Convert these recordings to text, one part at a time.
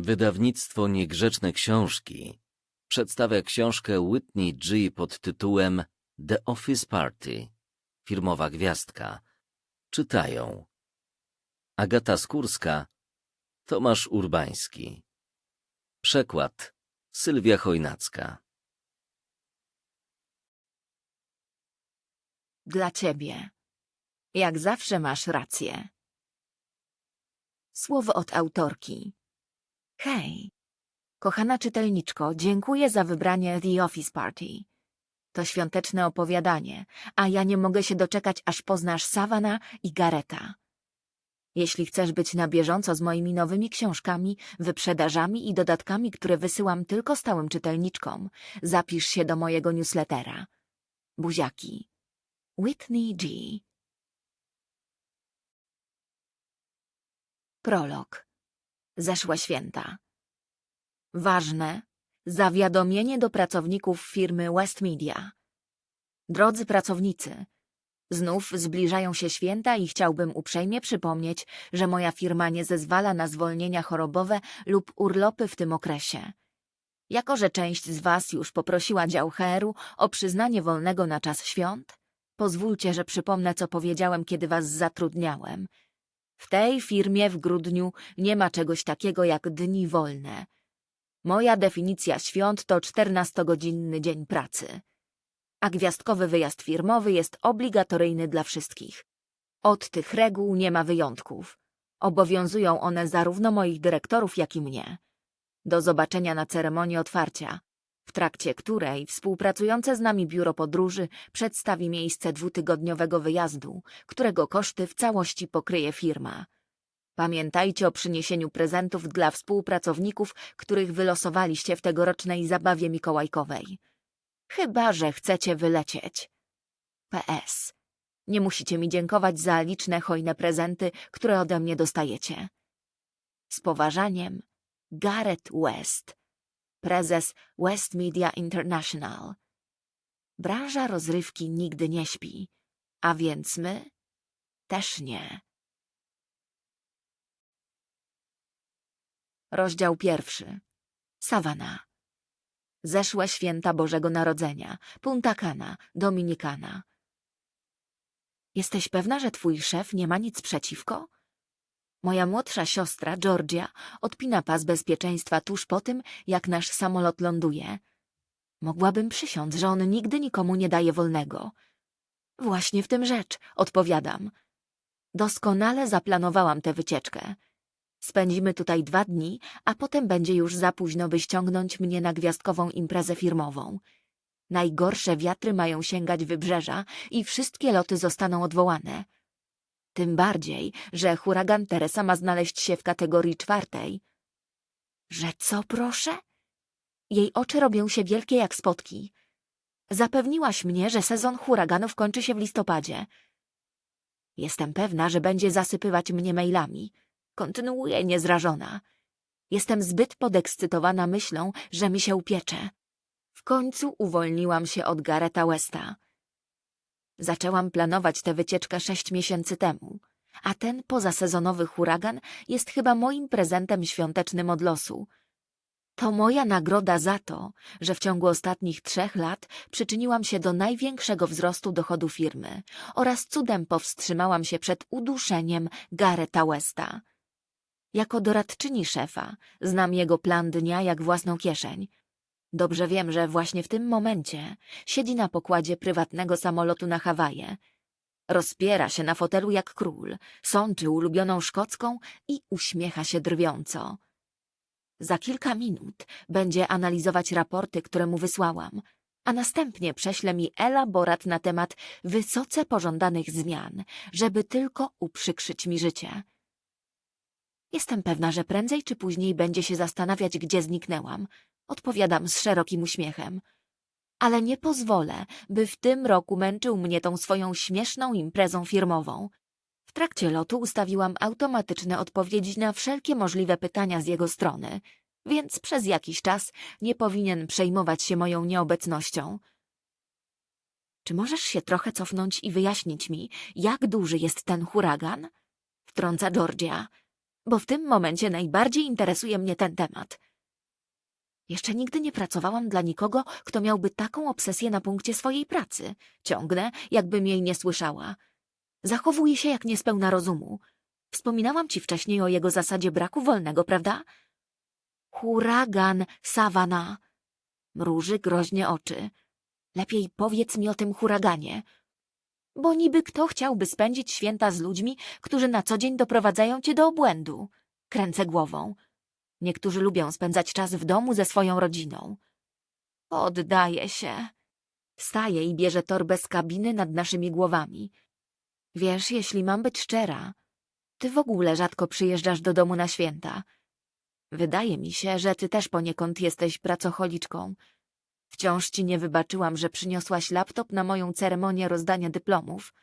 Wydawnictwo Niegrzeczne Książki przedstawia książkę Whitney G. pod tytułem The Office Party. Firmowa gwiazdka. Czytają Agata Skórska, Tomasz Urbański. Przekład Sylwia Chojnacka. Dla ciebie. Jak zawsze masz rację. Słowo od autorki. Hej, kochana czytelniczko, dziękuję za wybranie The Office Party. To świąteczne opowiadanie, a ja nie mogę się doczekać, aż poznasz Savana i Gareta. Jeśli chcesz być na bieżąco z moimi nowymi książkami, wyprzedażami i dodatkami, które wysyłam tylko stałym czytelniczkom, zapisz się do mojego newslettera. Buziaki. Whitney G. Prolog. Zeszłe święta. Ważne. Zawiadomienie do pracowników firmy West Media. Drodzy pracownicy, znów zbliżają się święta i chciałbym uprzejmie przypomnieć, że moja firma nie zezwala na zwolnienia chorobowe lub urlopy w tym okresie. Jako, że część z Was już poprosiła dział HR-u o przyznanie wolnego na czas świąt, pozwólcie, że przypomnę, co powiedziałem, kiedy Was zatrudniałem. W tej firmie w grudniu nie ma czegoś takiego jak dni wolne. Moja definicja świąt to 14-godzinny dzień pracy. A gwiazdkowy wyjazd firmowy jest obligatoryjny dla wszystkich. Od tych reguł nie ma wyjątków. Obowiązują one zarówno moich dyrektorów, jak i mnie. Do zobaczenia na ceremonii otwarcia, w trakcie której współpracujące z nami biuro podróży przedstawi miejsce dwutygodniowego wyjazdu, którego koszty w całości pokryje firma. Pamiętajcie o przyniesieniu prezentów dla współpracowników, których wylosowaliście w tegorocznej zabawie mikołajkowej. Chyba, że chcecie wylecieć. PS. Nie musicie mi dziękować za liczne hojne prezenty, które ode mnie dostajecie. Z poważaniem, Gareth West, prezes West Media International. Branża rozrywki nigdy nie śpi, a więc my też nie. Rozdział pierwszy. Sawana. Zeszłe święta Bożego Narodzenia. Punta Cana, Dominikana. Jesteś pewna, że twój szef nie ma nic przeciwko? Moja młodsza siostra, Georgia, odpina pas bezpieczeństwa tuż po tym, jak nasz samolot ląduje. Mogłabym przysiąc, że on nigdy nikomu nie daje wolnego. Właśnie w tym rzecz, odpowiadam. Doskonale zaplanowałam tę wycieczkę. Spędzimy tutaj dwa dni, a potem będzie już za późno, by ściągnąć mnie na gwiazdkową imprezę firmową. Najgorsze wiatry mają sięgać wybrzeża i wszystkie loty zostaną odwołane. Tym bardziej, że huragan Teresa ma znaleźć się w kategorii czwartej. Że co, proszę? Jej oczy robią się wielkie jak spotki. Zapewniłaś mnie, że sezon huraganów kończy się w listopadzie. Jestem pewna, że będzie zasypywać mnie mailami. Kontynuuję niezrażona. Jestem zbyt podekscytowana myślą, że mi się upiecze. W końcu uwolniłam się od Gareta Westa. Zaczęłam planować tę wycieczkę sześć miesięcy temu, a ten pozasezonowy huragan jest chyba moim prezentem świątecznym od losu. To moja nagroda za to, że w ciągu ostatnich trzech lat przyczyniłam się do największego wzrostu dochodu firmy oraz cudem powstrzymałam się przed uduszeniem Gareta Westa. Jako doradczyni szefa znam jego plan dnia jak własną kieszeń. Dobrze wiem, że właśnie w tym momencie siedzi na pokładzie prywatnego samolotu na Hawaje. Rozpiera się na fotelu jak król, sączy ulubioną szkocką i uśmiecha się drwiąco. Za kilka minut będzie analizować raporty, które mu wysłałam, a następnie prześle mi elaborat na temat wysoce pożądanych zmian, żeby tylko uprzykrzyć mi życie. Jestem pewna, że prędzej czy później będzie się zastanawiać, gdzie zniknęłam. Odpowiadam z szerokim uśmiechem. Ale nie pozwolę, by w tym roku męczył mnie tą swoją śmieszną imprezą firmową. W trakcie lotu ustawiłam automatyczne odpowiedzi na wszelkie możliwe pytania z jego strony, więc przez jakiś czas nie powinien przejmować się moją nieobecnością. Czy możesz się trochę cofnąć i wyjaśnić mi, jak duży jest ten huragan? Wtrąca Georgia. bo w tym momencie najbardziej interesuje mnie ten temat. Jeszcze nigdy nie pracowałam dla nikogo, kto miałby taką obsesję na punkcie swojej pracy. Ciągnę, jakbym jej nie słyszała. Zachowuje się jak niespełna rozumu. Wspominałam ci wcześniej o jego zasadzie braku wolnego, prawda? Huragan, sawana. Mruży groźnie oczy. Lepiej powiedz mi o tym huraganie. Bo niby kto chciałby spędzić święta z ludźmi, którzy na co dzień doprowadzają cię do obłędu? Kręcę głową. Niektórzy lubią spędzać czas w domu ze swoją rodziną. Oddaje się. Wstaje i bierze torbę z kabiny nad naszymi głowami. Wiesz, jeśli mam być szczera, ty w ogóle rzadko przyjeżdżasz do domu na święta. Wydaje mi się, że ty też poniekąd jesteś pracocholiczką. Wciąż ci nie wybaczyłam, że przyniosłaś laptop na moją ceremonię rozdania dyplomów.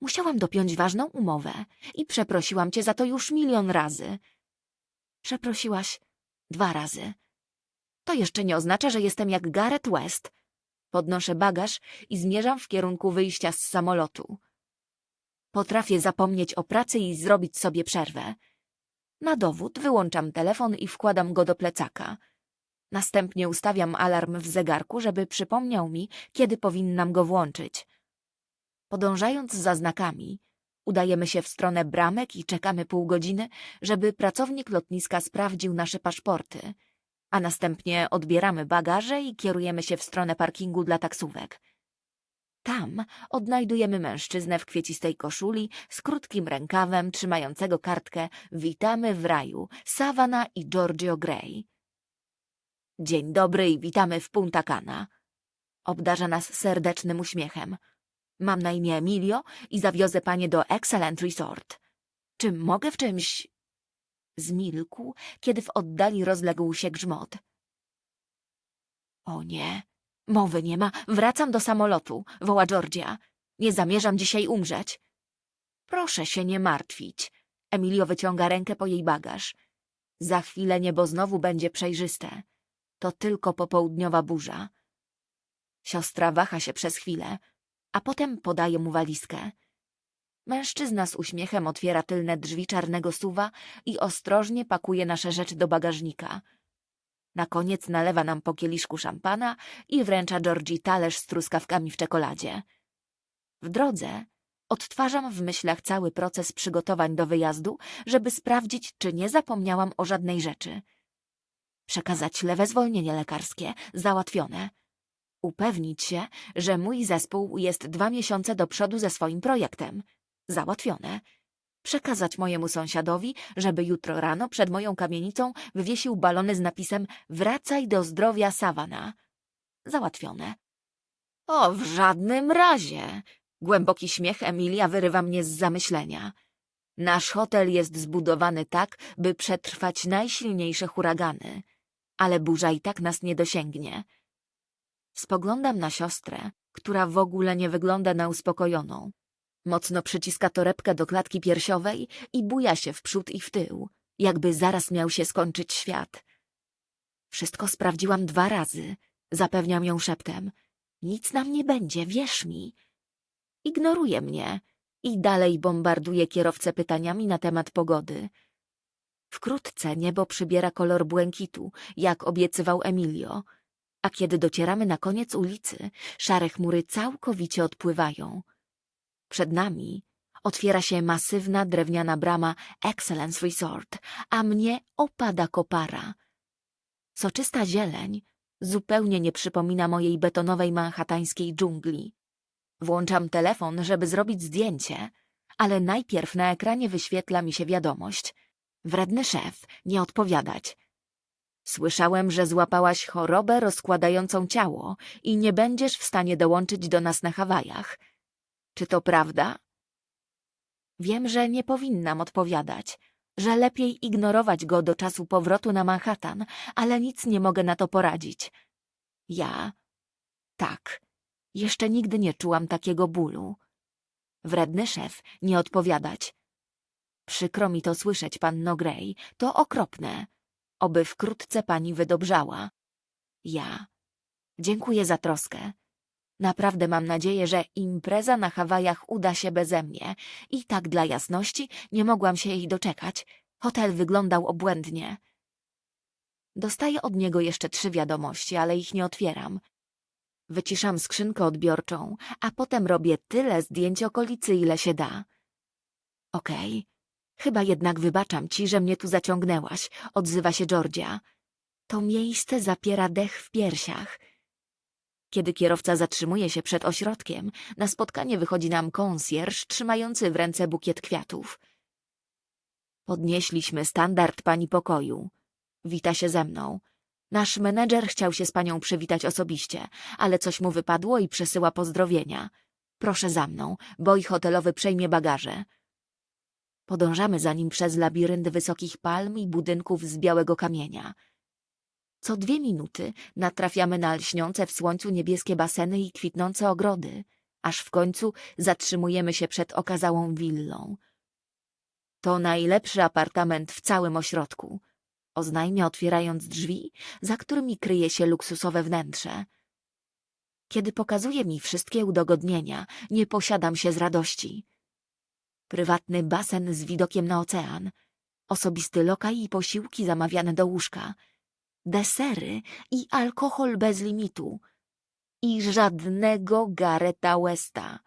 Musiałam dopiąć ważną umowę i przeprosiłam cię za to już milion razy. Przeprosiłaś dwa razy. To jeszcze nie oznacza, że jestem jak Gareth West. Podnoszę bagaż i zmierzam w kierunku wyjścia z samolotu. Potrafię zapomnieć o pracy i zrobić sobie przerwę. Na dowód wyłączam telefon i wkładam go do plecaka. Następnie ustawiam alarm w zegarku, żeby przypomniał mi, kiedy powinnam go włączyć. Podążając za znakami, udajemy się w stronę bramek i czekamy pół godziny, żeby pracownik lotniska sprawdził nasze paszporty, a następnie odbieramy bagaże i kierujemy się w stronę parkingu dla taksówek. Tam odnajdujemy mężczyznę w kwiecistej koszuli z krótkim rękawem trzymającego kartkę Witamy w raju, Savannah i Giorgio Gray. Dzień dobry i witamy w Punta Cana. Obdarza nas serdecznym uśmiechem. Mam na imię Emilio i zawiozę panie do Excellent Resort. Czy mogę w czymś... Zmilkł, kiedy w oddali rozległ się grzmot. O nie, mowy nie ma, wracam do samolotu, woła Georgia. Nie zamierzam dzisiaj umrzeć. Proszę się nie martwić. Emilio wyciąga rękę po jej bagaż. Za chwilę niebo znowu będzie przejrzyste. To tylko popołudniowa burza. Siostra waha się przez chwilę, a potem podaje mu walizkę. Mężczyzna z uśmiechem otwiera tylne drzwi czarnego suwa i ostrożnie pakuje nasze rzeczy do bagażnika. Na koniec nalewa nam po kieliszku szampana i wręcza Georgii talerz z truskawkami w czekoladzie. W drodze odtwarzam w myślach cały proces przygotowań do wyjazdu, żeby sprawdzić, czy nie zapomniałam o żadnej rzeczy. Przekazać lewe zwolnienie lekarskie, załatwione. Upewnić się, że mój zespół jest dwa miesiące do przodu ze swoim projektem. Załatwione. Przekazać mojemu sąsiadowi, żeby jutro rano przed moją kamienicą wywiesił balony z napisem Wracaj do zdrowia Savana. Załatwione. O, w żadnym razie. Głęboki śmiech Emilia wyrywa mnie z zamyślenia. Nasz hotel jest zbudowany tak, by przetrwać najsilniejsze huragany, ale burza i tak nas nie dosięgnie. Spoglądam na siostrę, która w ogóle nie wygląda na uspokojoną. Mocno przyciska torebkę do klatki piersiowej i buja się w przód i w tył, jakby zaraz miał się skończyć świat. Wszystko sprawdziłam dwa razy, zapewniam ją szeptem. Nic nam nie będzie, wierz mi. Ignoruje mnie i dalej bombarduje kierowcę pytaniami na temat pogody. Wkrótce niebo przybiera kolor błękitu, jak obiecywał Emilio, a kiedy docieramy na koniec ulicy, szare chmury całkowicie odpływają. Przed nami otwiera się masywna drewniana brama Excellence Resort, a mnie opada kopara. Soczysta zieleń zupełnie nie przypomina mojej betonowej manhattańskiej dżungli. Włączam telefon, żeby zrobić zdjęcie, ale najpierw na ekranie wyświetla mi się wiadomość. Wredny szef, nie odpowiadać. Słyszałem, że złapałaś chorobę rozkładającą ciało i nie będziesz w stanie dołączyć do nas na Hawajach. Czy to prawda? Wiem, że nie powinnam odpowiadać, że lepiej ignorować go do czasu powrotu na Manhattan, ale nic nie mogę na to poradzić. Ja... Tak. Jeszcze nigdy nie czułam takiego bólu. Wredny szef, nie odpowiadać. Przykro mi to słyszeć, panno Grey, to okropne. Oby wkrótce pani wydobrzała. Ja. Dziękuję za troskę. Naprawdę mam nadzieję, że impreza na Hawajach uda się beze mnie i tak dla jasności nie mogłam się jej doczekać. Hotel wyglądał obłędnie. Dostaję od niego jeszcze trzy wiadomości, ale ich nie otwieram. Wyciszam skrzynkę odbiorczą, a potem robię tyle zdjęć okolicy, ile się da. Okej, chyba jednak wybaczam ci, że mnie tu zaciągnęłaś, odzywa się Georgia. To miejsce zapiera dech w piersiach. Kiedy kierowca zatrzymuje się przed ośrodkiem, na spotkanie wychodzi nam konsjerż trzymający w ręce bukiet kwiatów. Podnieśliśmy standard pani pokoju. Wita się ze mną. Nasz menedżer chciał się z panią przywitać osobiście, ale coś mu wypadło i przesyła pozdrowienia. Proszę za mną, boj hotelowy przejmie bagaże. Podążamy za nim przez labirynt wysokich palm i budynków z białego kamienia. Co dwie minuty natrafiamy na lśniące w słońcu niebieskie baseny i kwitnące ogrody, aż w końcu zatrzymujemy się przed okazałą willą. To najlepszy apartament w całym ośrodku, oznajmia otwierając drzwi, za którymi kryje się luksusowe wnętrze. Kiedy pokazuje mi wszystkie udogodnienia, nie posiadam się z radości. Prywatny basen z widokiem na ocean, osobisty lokaj i posiłki zamawiane do łóżka, desery i alkohol bez limitu. I żadnego Gareta Westa.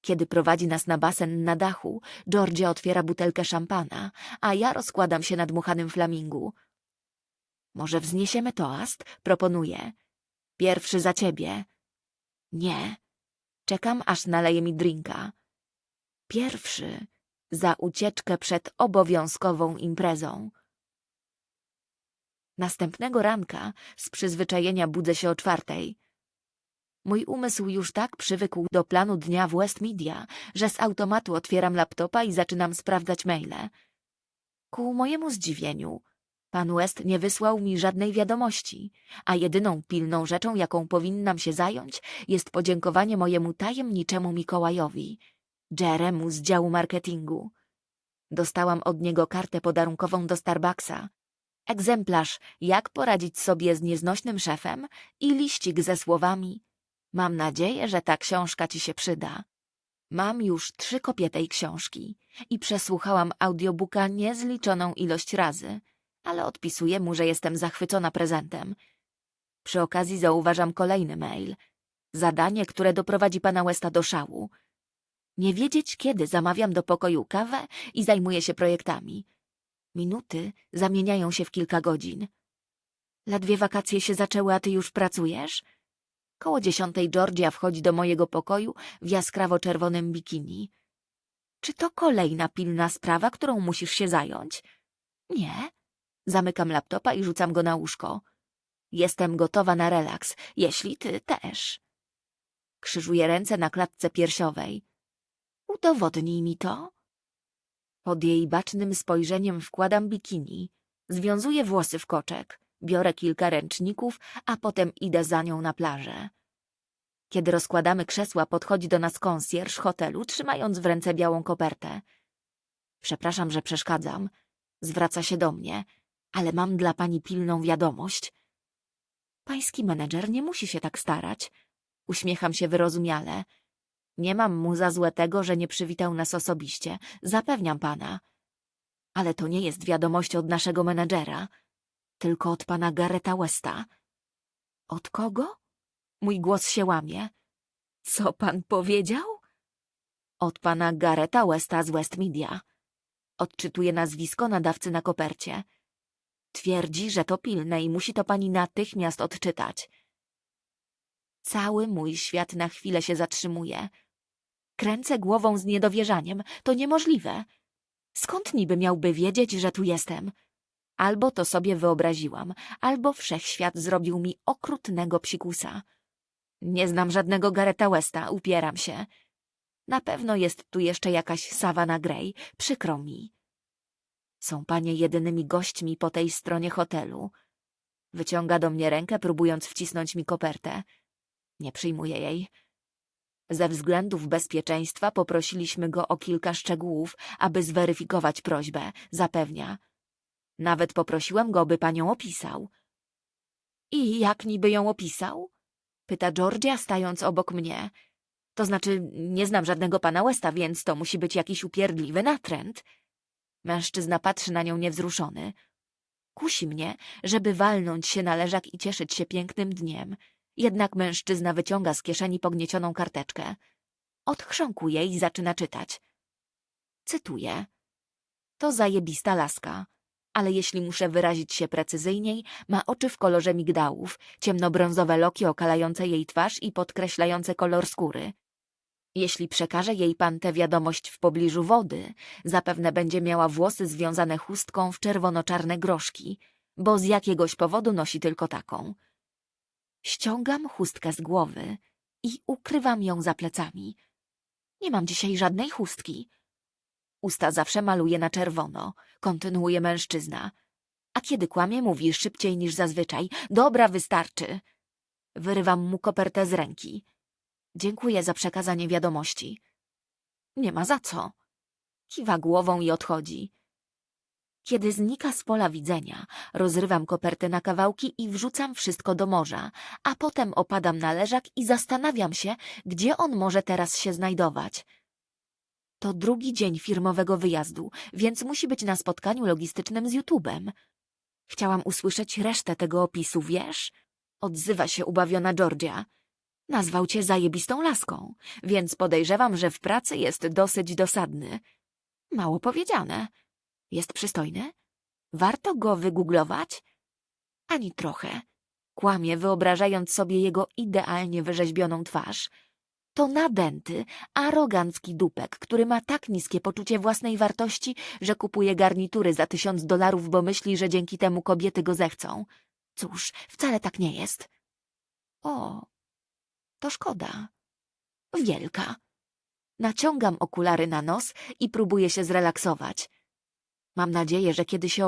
Kiedy prowadzi nas na basen na dachu, Georgia otwiera butelkę szampana, a ja rozkładam się na dmuchanym flamingu. Może wzniesiemy toast? Proponuję. Pierwszy za ciebie. Nie. Czekam, aż naleje mi drinka. Pierwszy za ucieczkę przed obowiązkową imprezą. Następnego ranka z przyzwyczajenia budzę się o czwartej. Mój umysł już tak przywykł do planu dnia w West Media, że z automatu otwieram laptopa i zaczynam sprawdzać maile. Ku mojemu zdziwieniu, pan West nie wysłał mi żadnej wiadomości, a jedyną pilną rzeczą, jaką powinnam się zająć, jest podziękowanie mojemu tajemniczemu Mikołajowi, Jeremu z działu marketingu. Dostałam od niego kartę podarunkową do Starbucksa, egzemplarz Jak poradzić sobie z nieznośnym szefem i liścik ze słowami Mam nadzieję, że ta książka ci się przyda. Mam już trzy kopie tej książki i przesłuchałam audiobooka niezliczoną ilość razy, ale odpisuję mu, że jestem zachwycona prezentem. Przy okazji zauważam kolejny mail. Zadanie, które doprowadzi pana Westa do szału. Nie wiedzieć, kiedy zamawiam do pokoju kawę i zajmuję się projektami. Minuty zamieniają się w kilka godzin. Ledwie wakacje się zaczęły, a ty już pracujesz? Koło dziesiątej Georgia wchodzi do mojego pokoju w jaskrawo-czerwonym bikini. Czy to kolejna pilna sprawa, którą musisz się zająć? Nie. Zamykam laptopa i rzucam go na łóżko. Jestem gotowa na relaks, jeśli ty też. Krzyżuję ręce na klatce piersiowej. Udowodnij mi to. Pod jej bacznym spojrzeniem wkładam bikini, związuję włosy w koczek, biorę kilka ręczników, a potem idę za nią na plażę. Kiedy rozkładamy krzesła, podchodzi do nas konsjerż hotelu, trzymając w ręce białą kopertę. Przepraszam, że przeszkadzam. Zwraca się do mnie, ale mam dla pani pilną wiadomość. Pański menedżer nie musi się tak starać. Uśmiecham się wyrozumiale. Nie mam mu za złe tego, że nie przywitał nas osobiście, zapewniam pana. Ale to nie jest wiadomość od naszego menedżera, tylko od pana Gareta Westa. Od kogo? Mój głos się łamie. Co pan powiedział? Od pana Gareta Westa z West Media. Odczytuje nazwisko nadawcy na kopercie. Twierdzi, że to pilne i musi to pani natychmiast odczytać. Cały mój świat na chwilę się zatrzymuje. Kręcę głową z niedowierzaniem. To niemożliwe. Skąd niby miałby wiedzieć, że tu jestem? Albo to sobie wyobraziłam, albo wszechświat zrobił mi okrutnego psikusa. Nie znam żadnego Gareta Westa, upieram się. Na pewno jest tu jeszcze jakaś Savannah Grey, przykro mi. Są panie jedynymi gośćmi po tej stronie hotelu. Wyciąga do mnie rękę, próbując wcisnąć mi kopertę. Nie przyjmuję jej. Ze względów bezpieczeństwa poprosiliśmy go o kilka szczegółów, aby zweryfikować prośbę, zapewnia. Nawet poprosiłem go, by panią opisał. I jak niby ją opisał? Pyta Georgia, stając obok mnie. To znaczy, nie znam żadnego pana Westa, więc to musi być jakiś upierdliwy natręt. Mężczyzna patrzy na nią niewzruszony. Kusi mnie, żeby walnąć się na leżak i cieszyć się pięknym dniem. Jednak mężczyzna wyciąga z kieszeni pogniecioną karteczkę. Odchrząkuje i zaczyna czytać. Cytuję. To zajebista laska, ale jeśli muszę wyrazić się precyzyjniej, ma oczy w kolorze migdałów, ciemnobrązowe loki okalające jej twarz i podkreślające kolor skóry. Jeśli przekaże jej pan tę wiadomość w pobliżu wody, zapewne będzie miała włosy związane chustką w czerwono-czarne groszki, bo z jakiegoś powodu nosi tylko taką. Ściągam chustkę z głowy i ukrywam ją za plecami. Nie mam dzisiaj żadnej chustki. Usta zawsze maluje na czerwono, kontynuuje mężczyzna. A kiedy kłamie, mówi szybciej niż zazwyczaj. Dobra, wystarczy. Wyrywam mu kopertę z ręki. Dziękuję za przekazanie wiadomości. Nie ma za co. Kiwa głową i odchodzi. Kiedy znika z pola widzenia, rozrywam kopertę na kawałki i wrzucam wszystko do morza, a potem opadam na leżak i zastanawiam się, gdzie on może teraz się znajdować. To drugi dzień firmowego wyjazdu, więc musi być na spotkaniu logistycznym z YouTube'em. Chciałam usłyszeć resztę tego opisu, wiesz? Odzywa się ubawiona Georgia. Nazwał cię zajebistą laską, więc podejrzewam, że w pracy jest dosyć dosadny. Mało powiedziane. Jest przystojny? Warto go wygooglować? Ani trochę. Kłamie, wyobrażając sobie jego idealnie wyrzeźbioną twarz. To nadęty, arogancki dupek, który ma tak niskie poczucie własnej wartości, że kupuje garnitury za tysiąc dolarów, bo myśli, że dzięki temu kobiety go zechcą. Cóż, wcale tak nie jest. O, to szkoda. Wielka. Naciągam okulary na nos i próbuję się zrelaksować. Mam nadzieję, że kiedy się